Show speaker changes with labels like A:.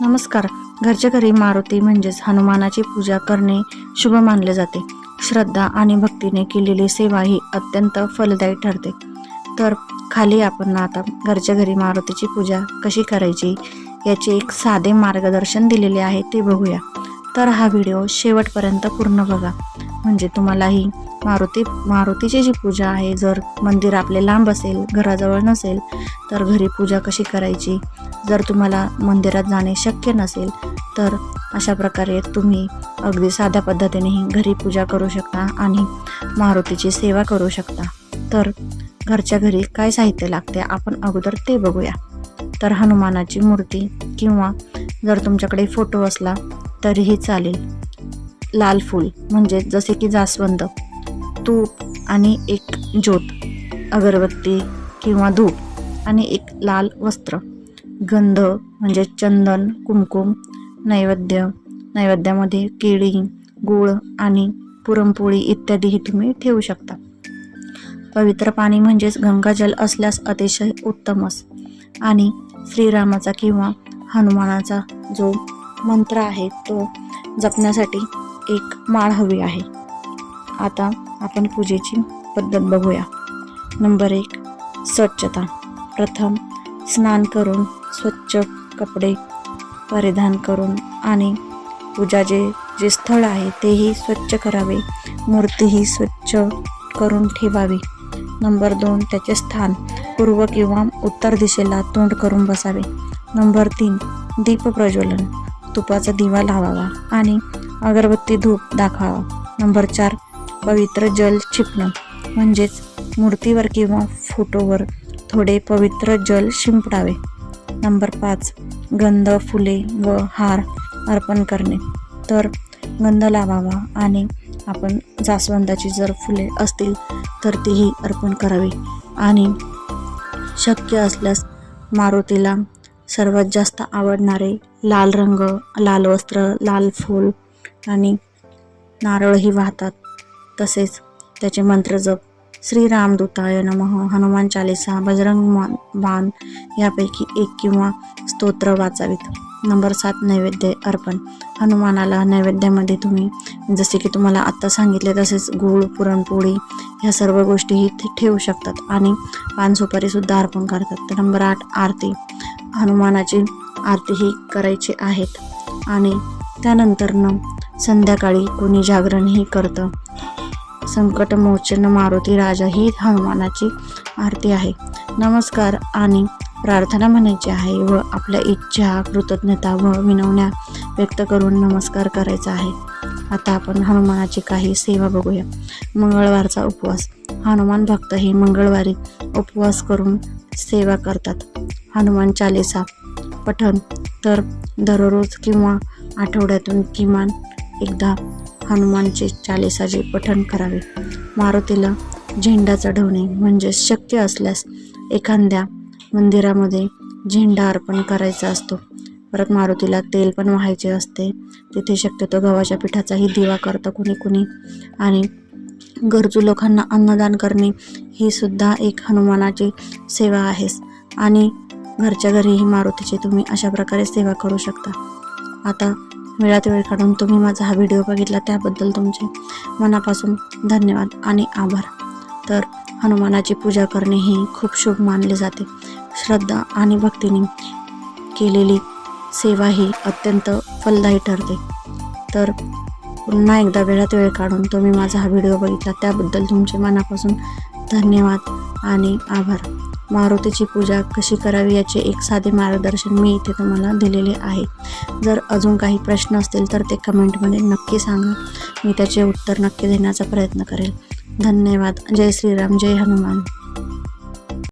A: नमस्कार. घरच्या घरी मारुती म्हणजेच हनुमानाची पूजा करणे शुभ मानले जाते. श्रद्धा आणि भक्तीने केलेली सेवा ही अत्यंत फलदायी ठरते. तर खाली आपण आता घरच्या घरी मारुतीची पूजा कशी करायची याचे एक साधे मार्गदर्शन दिलेले आहे ते बघूया. तर हा व्हिडिओ शेवटपर्यंत पूर्ण बघा. म्हणजे तुम्हालाही मारुती मारुतीची जी पूजा आहे जर मंदिर आपले लांब असेल घराजवळ नसेल तर घरी पूजा कशी करायची? जर तुम्हाला मंदिरात जाणे शक्य नसेल तर अशा प्रकारे तुम्ही अगदी साध्या पद्धतीनेही घरी पूजा करू शकता आणि मारुतीची सेवा करू शकता. तर घरच्या घरी काय साहित्य लागते आपण अगोदर ते बघूया. तर हनुमानाची मूर्ती किंवा जर तुमच्याकडे फोटो असला तरीही चालेल. लाल फूल म्हणजे जसे की जास्वंद तूप आणि एक ज्योत अगरबत्ती किंवा धूप आणि एक लाल वस्त्र. गंध म्हणजे चंदन कुमकुम नैवेद्य नैवेद्यामध्ये केळी गूळ आणि पुरणपोळी इत्यादीही तुम्ही ठेवू शकता. पवित्र पाणी म्हणजेच गंगाजल असल्यास अतिशय उत्तमच आणि श्रीरामाचा किंवा हनुमानाचा जो मंत्र आहे तो जपण्यासाठी एक माळ हवी आहे. आता आपण पूजेची पद्धत बघूया. नंबर एक स्वच्छता. प्रथम स्नान करून स्वच्छ कपडे परिधान करून आणि पूजा जे जे स्थळ आहे तेही स्वच्छ करावे. मूर्तीही स्वच्छ करून ठेवावी. नंबर दोन त्याचे स्थान पूर्व किंवा उत्तर दिशेला तोंड करून बसावे. नंबर तीन दीप प्रज्वलन. तुपाचा दिवा लावावा आणि अगरबत्ती धूप दाखवावा. नंबर चार पवित्र जल चिपणं म्हणजेच मूर्तीवर किंवा फोटोवर थोडे पवित्र जल शिंपडावे. नंबर पाच गंध फुले व हार अर्पण करणे. तर गंध लावावा आणि आपण जास्वंदाची जर फुले असतील तर तीही अर्पण करावी. आणि शक्य असल्यास मारुतीला सर्वात जास्त आवडणारे लाल रंग लाल वस्त्र लाल फूल आणि नारळही वाहतात. तसेच त्याचे मंत्र जप श्रीरामदूताय नमः हनुमान चालिसा बजरंग बाण यापैकी एक किंवा स्तोत्र वाचावीत. नंबर सात नैवेद्य अर्पण. हनुमानाला नैवेद्यामध्ये तुम्ही जसे की तुम्हाला आत्ता सांगितले तसेच गूळ पुरणपोळी ह्या सर्व गोष्टीही ते ठेवू शकतात आणि पान सुपारीसुद्धा अर्पण करतात. तर नंबर आठ आरती. हनुमानाची आरतीही करायची आहेत. आणि त्यानंतरनं संध्याकाळी कोणी जागरणही करतं. संकटमोचन मारुती राजा ही हनुमानाची आरती आहे. नमस्कार आणि प्रार्थना म्हणायची आहे व आपल्या इच्छा कृतज्ञता व विनवण्या व्यक्त करून नमस्कार करायचा आहे. आता आपण हनुमानाची काही सेवा बघूया. मंगळवारचा उपवास. हनुमान भक्त हे मंगळवारी उपवास करून सेवा करतात. हनुमान चालिसा. पठण तर दररोज किंवा आठवड्यातून किमान एकदा हनुमानचे चालिसाचे पठण करावे. मारुतीला झेंडा चढवणे म्हणजे शक्य असल्यास एखाद्या मंदिरामध्ये झेंडा अर्पण करायचा असतो. परत मारुतीला तेल पण व्हायचे असते. तिथे शक्यतो गव्हाच्या पिठाचाही दिवा करतं कुणी कुणी. आणि गरजू लोकांना अन्नदान करणे ही सुद्धा एक हनुमानाची सेवा आहेच. आणि घरच्या घरीही मारुतीची तुम्ही अशा प्रकारे सेवा करू शकता. आता वेळात वेळ काढून तुम्ही माझा हा व्हिडिओ बघितला त्याबद्दल तुमचे मनापासून धन्यवाद आणि आभार. तर हनुमानाची पूजा करणे ही खूप शुभ मानले जाते. श्रद्धा आणि भक्तीने केलेली सेवा ही अत्यंत फलदायी ठरते. तर पुन्हा एकदा वेळात वेळ काढून तुम्ही माझा हा व्हिडिओ बघितला त्याबद्दल तुमचे मनापासून धन्यवाद आणि आभार. मारुतीची पूजा कशी करावी याचे एक साधे मार्गदर्शन मी इथे तुम्हाला दिलेले आहे. जर अजून काही प्रश्न असतील तर ते कमेंटमध्ये नक्की सांगा. मी त्याचे उत्तर नक्की देण्याचा प्रयत्न करेल. धन्यवाद. जय श्रीराम. जय हनुमान.